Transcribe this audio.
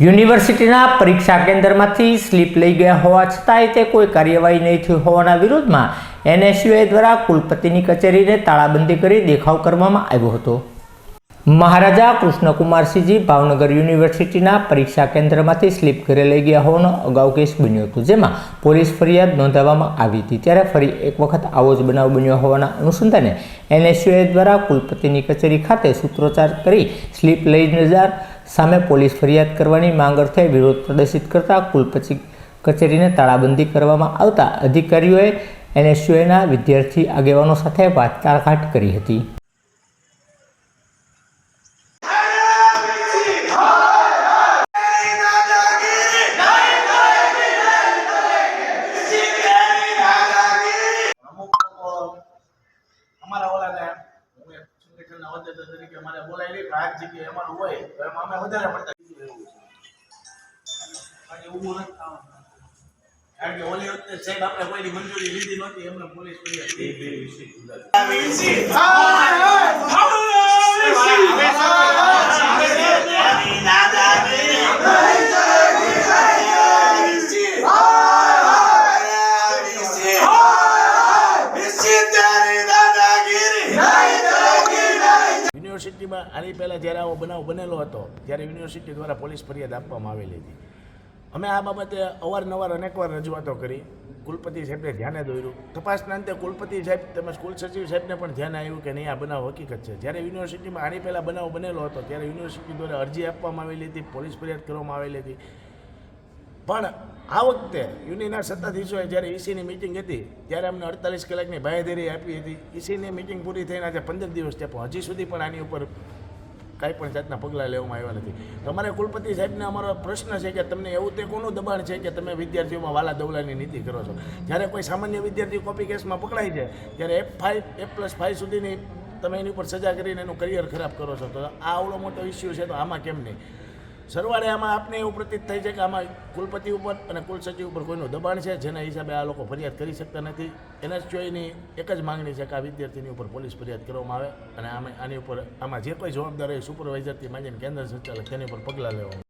યુનિવર્સિટીના પરીક્ષા કેન્દ્રમાંથી સ્લીપ લઈ ગયા હોવા છતાંય તે કોઈ કાર્યવાહી નહીં થઈ હોવાના વિરોધમાં એનએસયુઆઈ દ્વારા કુલપતિની કચેરીને તાળાબંધી કરી દેખાવ કરવામાં આવ્યો હતો. મહારાજા કૃષ્ણકુમારસિંહજી ભાવનગર યુનિવર્સિટીના પરીક્ષા કેન્દ્રમાંથી સ્લીપ ઘરે લઈ ગયા હોવાનો અગાઉ કેસ બન્યો હતો, જેમાં પોલીસ ફરિયાદ નોંધાવવામાં આવી હતી. ત્યારે ફરી એક વખત આવો જ બનાવ બન્યો હોવાના અનુસંધાને એનએસયુઆઈ દ્વારા કુલપતિની કચેરી ખાતે સૂત્રોચ્ચાર કરી સ્લીપ લઈ નજાર સામે પોલીસ ફરિયાદ કરવાની માંગ અર્થે વિરોધ પ્રદર્શિત કરતા કુલપતિ કચેરીને તાળાબંધી કરવામાં આવતા અધિકારીઓએ એનએસયુએના વિદ્યાર્થી આગેવાનો સાથે વાટાઘાટ કરી હતી. હોદ્દેદાર તરીકે અમારે બોલાવી લઈ આ જગ્યાએ અમારું હોય તો એમાં અમે વધારે પડતા કારણ કે ઓલી વખતે સાહેબ આપણે કોઈની મંજૂરી લીધી નહોતી એમને પોલીસ ફરિયાદ યુનિવર્સિટીમાં આની પહેલાં જ્યારે આવો બનાવ બનેલો હતો, ત્યારે યુનિવર્સિટી દ્વારા પોલીસ ફરિયાદ આપવામાં આવેલી હતી. અમે આ બાબતે અવારનવાર અનેકવાર રજૂઆતો કરી. કુલપતિ સાહેબને ધ્યાને દોર્યું. તપાસના અંતે કુલપતિ સાહેબ તેમજ સ્કૂલ સચિવ સાહેબને પણ ધ્યાન આવ્યું કે નહીં, આ બનાવ હકીકત છે. જ્યારે યુનિવર્સિટીમાં આની પહેલાં બનાવ બનેલો હતો, ત્યારે યુનિવર્સિટી દ્વારા અરજી આપવામાં આવેલી હતી, પોલીસ ફરિયાદ કરવામાં આવેલી હતી. પણ આ વખતે યુનિના સત્તાધીશોએ જ્યારે ઈસીની મિટિંગ હતી, ત્યારે અમને અડતાલીસ કલાકની બાંહેધરી આપી હતી. ઈસીની મિટિંગ પૂરી થઈને આજે પંદર દિવસ થયા, પણ હજી સુધી પણ આની ઉપર કાંઈ પણ જાતના પગલાં લેવામાં આવ્યા નથી. તમારે કુલપતિ સાહેબને અમારો પ્રશ્ન છે કે તમને એવું તે કોનું દબાણ છે કે તમે વિદ્યાર્થીઓમાં વાલા દવલાની નીતિ કરો છો? જ્યારે કોઈ સામાન્ય વિદ્યાર્થી કોપી કેસમાં પકડાય છે, ત્યારે F five F plus five સુધીની તમે એની ઉપર સજા કરીને એનું કરિયર ખરાબ કરો છો. તો આ આવડો મોટો ઇસ્યુ છે, તો આમાં કેમ નહીં? સરવાળે આમાં આપને એવું પ્રતીત થાય છે કે આમાં કુલપતિ ઉપર અને કુલ સચિવ ઉપર કોઈનું દબાણ છે, જેના હિસાબે આ લોકો ફરિયાદ કરી શકતા નથી એના સિવાયની એક જ માંગણી છે કે આ વિદ્યાર્થીની ઉપર પોલીસ ફરિયાદ કરવામાં આવે અને આમે આની ઉપર આમાં જે કોઈ જવાબદાર હોય સુપરવાઇઝરથી માંડીને કેન્દ્ર સંચાલક તેની ઉપર પગલાં લેવામાં.